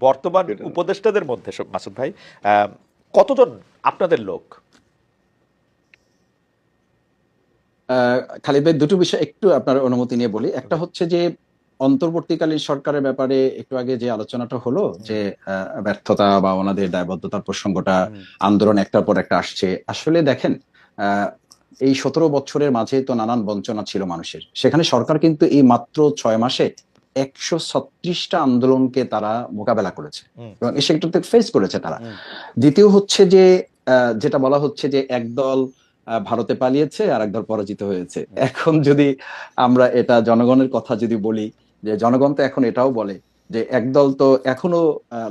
বর্তমান উপদেষ্টাদের মধ্যে মাসুদ ভাই কতজন আপনাদের লোক? খালিদ ভাই দুটো বিষয় একটু আপনার অনুমতি নিয়ে বলি। একটা হচ্ছে যে অন্তর্বর্তীকালীন সরকারের ব্যাপারে একটু আগে যে আলোচনাটা হলো যে ব্যর্থতা বা ওনাদের দায়বদ্ধতার প্রসঙ্গটা আন্দোলন একটার পর একটা আসছে। আসলে দেখেন আহ, এই সতেরো বছরের মাঝে তো নানান বঞ্চনা ছিল মানুষের। সেখানে সরকার কিন্তু এই মাত্র ছয় মাসে একশো ছত্রিশটা আন্দোলনকে তারা মোকাবেলা করেছে। এবং সেটাতে ফেস করেছে তারা। দ্বিতীয় হচ্ছে যে যেটা বলা হচ্ছে যে একদল ভারতে পালিয়েছে আর একদল পরাজিত হয়েছে। এখন যদি আমরা এটা জনগণের কথা যদি বলি যে জনগণ তো এখন এটাও বলে যে একদল তো এখনও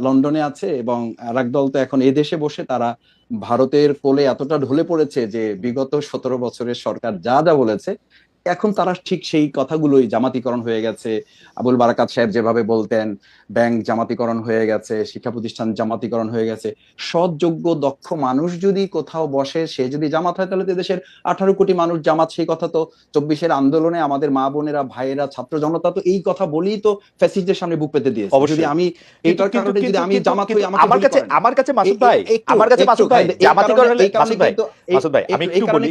লন্ডনে আছে এবং আর দল তো এখন এই দেশে বসে তারা ভারতের কোলে এতটা ঢলে পড়েছে যে বিগত সতেরো বছরের সরকার যা যা বলেছে এখন তারা ঠিক সেই কথাগুলোই জামাতিকরণ হয়ে গেছে আবুল বারাকাত সাহেব যেভাবে বলতেন ব্যাংক জামাতিকরণ হয়ে গেছে শিক্ষা প্রতিষ্ঠান জামাতিকরণ হয়ে গেছে সৎ যোগ্য দক্ষ মানুষ যদি কোথাও বসে সে যদি জামাত হয় তাহলে দেশের আঠারো কোটি মানুষ জামাত সেই কথা তো চব্বিশের আন্দোলনে আমাদের মা বোনেরা ভাইয়েরা ছাত্র জনতা তো এই কথা বলেই তো ফ্যাসিস্টদের সামনে বুক পেতে দিয়েছে অবশ্যই। যদি আমি এইটার কারণে যদি আমি জামাত হই আমার কাছে আমার কাছে মাসুদ ভাই আমার কাছে মাসুদ ভাই জামাতিকরণ মাসুদ ভাই মাসুদ ভাই আমি একটু- বলি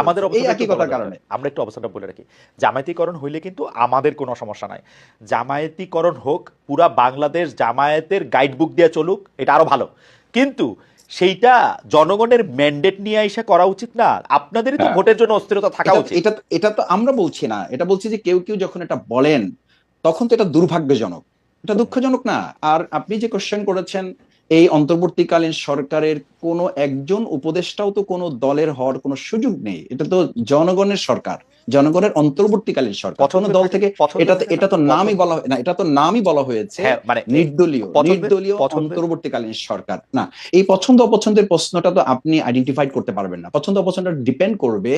আমাদের। এই একই কথার কারণে। আমরা একটু অবস্থাটা বলে রাখি। জামায়াতিকরণ হইলে কিন্তু আমাদের কোনো সমস্যা নাই। জামায়াতিকরণ হোক পুরা বাংলাদেশ জামায়াতের গাইডবুক দিয়ে চলুক এটা আরও ভালো। কিন্তু সেইটা জনগণের ম্যান্ডেট নিয়ে এসে করা উচিত না। আপনাদেরই তো হ্যাঁ। ভোটের জন্য অস্থিরতা থাকা উচিত। এটা এটা তো আমরা বলছি না। এটা বলছি যে কেউ কেউ যখন এটা বলেন তখন তো এটা দুর্ভাগ্যজনক। এটা দুঃখজনক না। আর আপনি যে কোশ্চেন করেছেন এই অন্তর্বর্তীকালীন সরকারের কোনো একজন উপদেষ্টাও তো কোনো দলের হওয়ার কোনো সুযোগ নেই। এটা তো জনগণের সরকার জনগণের অন্তর্বর্তীকালীন সরকার। কোনো দল থেকে এটা তো এটা তো নামই বলা হয়- না এটা তো নামই বলা হয়েছে হ্যাঁ মানে নির্দলীয় নির্দলীয় অন্তর্বর্তীকালীন সরকার। না এই পছন্দ অপছন্দের প্রশ্নটা তো আপনি আইডেন্টিফাইড করতে পারবেন না। পছন্দ অপছন্দটা ডিপেন্ড করবে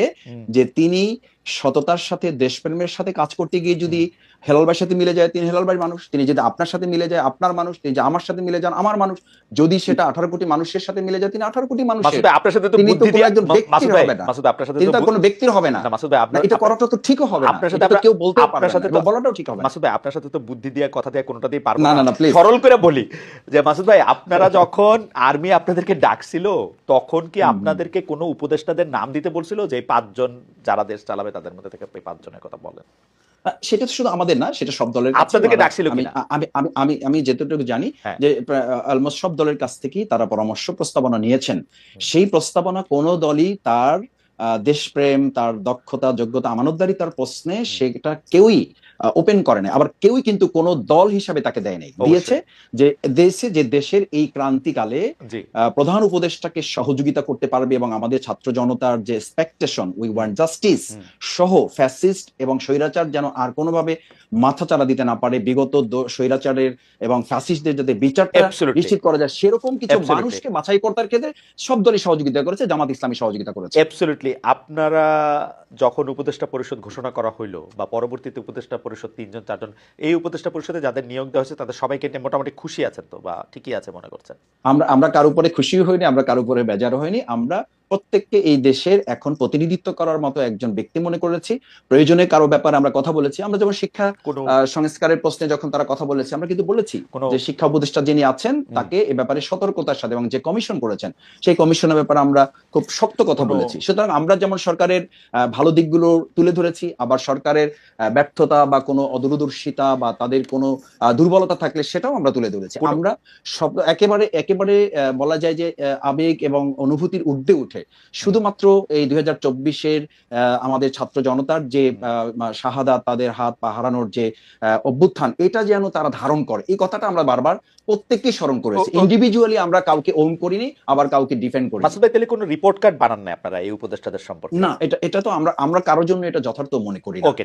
যে তিনি সততার সাথে দেশপ্রেমের সাথে কাজ করতে গিয়ে যদি হেলালবার সাথে মিলে যায় তিনি হেলালবার মানুষ তিনি যদি আপনার সাথে মিলে যায় আপনার মানুষ তিনি যে আমার সাথে মিলে যান আমার মানুষ যদি সেটা আঠারো কোটি মানুষের সাথে মিলে যায় তিনি আঠারো কোটি মানুষের। আপনার সাথে তিনি তো একজন ব্যক্তির হবে না। আপনার সাথে তিনি তো কোনো ব্যক্তির হবে না। মাসুদ ভাই আপনার এটা করাটা তো ঠিকও হবে না। আপনার সাথে কেউ বলতে আপনার সাথে তো- বলাটাও ঠিক হবে মাসুদ ভাই আপনার সাথে তো বুদ্ধি দিয়ে কথা দিয়ে কোনোটা দিয়ে পারব না, না, না, please. সরল করে বলি যে মাসুদ ভাই আপনারা যখন আর্মি আপনাদেরকে ডাকছিল তখন কি আপনাদেরকে কোনো উপদেষ্টাদের নাম দিতে বলছিল যে পাঁচজন যারা দেশ চালাবে তাদের মধ্যে থেকে এই পাঁচজনের কথা বলেন। সেটা তো শুধু আমাদের না সেটা সব দলের আপনাদেরকে ডাকছিল আমি আমি আমি আমি আমি যেতটুকু জানি হ্যাঁ। যে অলমোস্ট সব দলের কাছ থেকেই তারা পরামর্শ প্রস্তাবনা নিয়েছেন। সেই প্রস্তাবনা কোন দলই তার আহ, দেশপ্রেম তার দক্ষতা যোগ্যতা আমানতদারি তার প্রশ্নে সেটা কেউই ওপেন করে না আবার কেউই কিন্তু কোনো দল হিসাবে তাকে দেয় নাই। দিয়েছে যে দেশে যে দেশের এই ক্রান্তিকালে প্রধান উপদেষ্টাকে সহযোগিতা করতে পারবে এবং আমাদের ছাত্র জনতার যে এক্সপেকটেশন উই ওয়ান্ট জাস্টিস সহ ফ্যাসিস্ট এবং স্বৈরাচার যেন আর কোনোভাবে মাথাচাড়া দিতে না পারে বিগত স্বৈরাচারের এবং ফ্যাসিস্টদের যাতে বিচারটা নিশ্চিত করা যায় সেরকম কিছু মানুষকে বাছাই কর্তার ক্ষেত্রে সব দলই সহযোগিতা করেছে জামাত ইসলামী সহযোগিতা করেছে। অ্যাবসলিউটলি আপনারা যখন উপদেষ্টা পরিষদ ঘোষণা করা হইল বা পরবর্তীতে উপদেষ্টা পরিষদ তিনজন, চারজন, এই উপদেষ্টা পরিষদে যাদের নিয়োগ দেওয়া হয়েছে, তাদের সবাইকে নিয়ে মোটামুটি খুশি আছেন তো, বা ঠিকই আছে মনে করছেন? আমরা আমরা কারও উপরে খুশি হইনি, আমরা কারও উপরে বেজার হইনি, আমরা প্রত্যেককে এই দেশের এখন প্রতিনিধিত্ব করার মতো একজন ব্যক্তি মনে করেছি। প্রয়োজনে কারও ব্যাপারে আমরা কথা বলেছি। আমরা যেমন শিক্ষা সংস্কারের প্রশ্নে যখন তারা কথা বলেছে আমরা কিন্তু বলেছি যে শিক্ষা উপদেষ্টা যিনি আছেন তাকে এ ব্যাপারে সতর্কতার সাথে এবং যে কমিশন করেছেন সেই কমিশনের ব্যাপারে আমরা খুব শক্ত কথা বলেছি। সুতরাং আমরা যেমন সরকারের ভালো দিকগুলো তুলে ধরেছি আবার সরকারের ব্যর্থতা বা কোনো অদূরদর্শিতা বা তাদের কোনো দুর্বলতা থাকলে সেটাও আমরা তুলে ধরেছি। আমরা সব একেবারে একেবারে বলা যায় যে আবেগ এবং অনুভূতির ঊর্ধ্বে উঠে শুধুমাত্র এই দুই হাজার চব্বিশের আমাদের ছাত্র জনতার যে শাহাদা তাদের হাত পা হারানোর যে অভ্যুত্থান এটা যেন তারা ধারণ করে। এই কথাটা আমরা বারবার প্রত্যেককে স্মরণ করেছি ইন্ডিভিজুয়ালি আমরা কাউকে ওন করিনি আবার কাউকে ডিফেন্ড করি মাসুদ ভাই তাহলে কোনো রিপোর্ট কার্ড বানান না আপনারা এই উপদেষ্টাদের সম্পর্কে? না এটা এটা তো আমরা আমরা কারোর জন্য এটা যথার্থ মনে করি ওকে